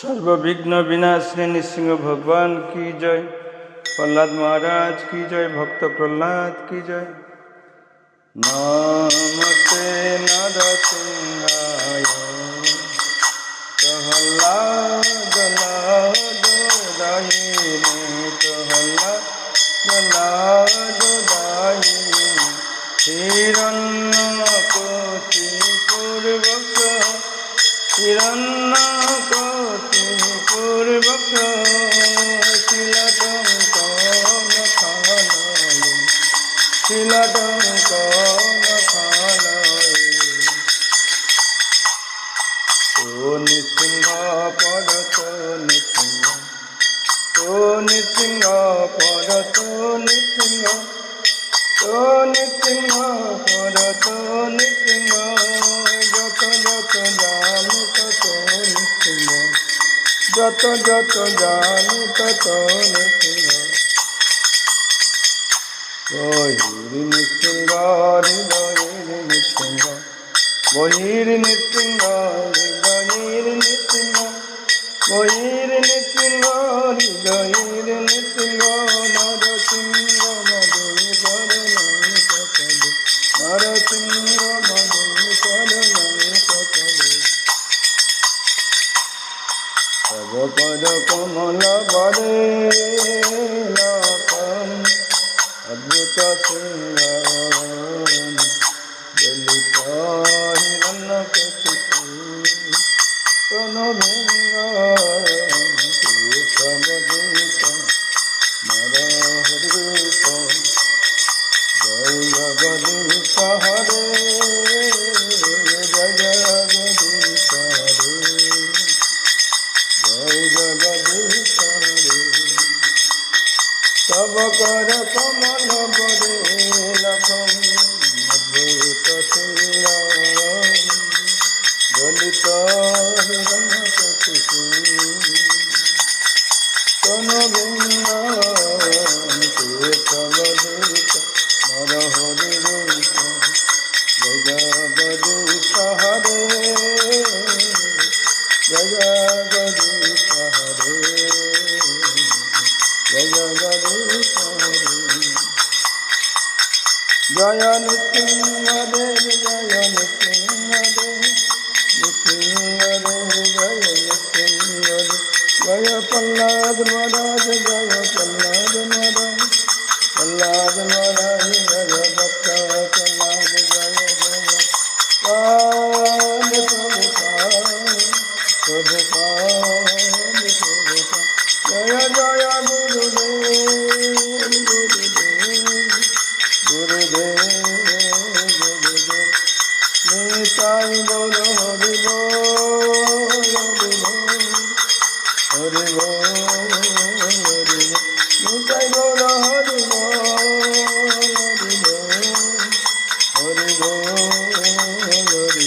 সর্ববিঘ্ন বিনাশিনী নৃসিংহ ভগবান, কি জয়? প্রহ্লাদ মহারাজ, কি জয়? ভক্ত প্রহ্লাদ, কি জয়? নমস্তে নরসিংহায়। প্রহ্লাদ নৃসিংহ পরত নৃসিংহ ও নৃসিংহ পরত নৃসিংহ যত যত জানি তত নৃসিংহ যত যত জানি তত নৃসিংহ বহির নৃসিংহ হৃদয়ের নৃসিংহ বহির নৃসিংহ হৃদয়ের নৃসিংহ বহির নৃসিংহ হৃদয়ের নরসিংহ মধুকর নৈকটে তব পদ কমল বরে অদ্ভুত সিংহ দলিত হিরণ্য কচিত তনু ভঙ্গ সবদূত নর জগদীশ হরে জয় জগদীশ হরে জয় জগদীশ হরে তব কর কমল বরে অদ্ভুত শিল দলিত তনু বিন্দ সবদূত নর হরি রূপ জয় জগদীশ হরে জয় জগদীশ হরে জয় জগদীশ হরে জয় নৃসিংহদেব জয় নৃসিংহদেব নৃসিংহদেব জয় নৃসিংহদেব জয় প্রহ্লাদ মহারাজ, জয় প্রহ্লাদ মহারাজ প্রহ্লাদ মহারাজ। জয় জয় গুরুদেব গুরুদেব গুরুদেব নিতাই গৌর হরি হরি হরি নিতাই গৌর হরি বল হরি বল হরি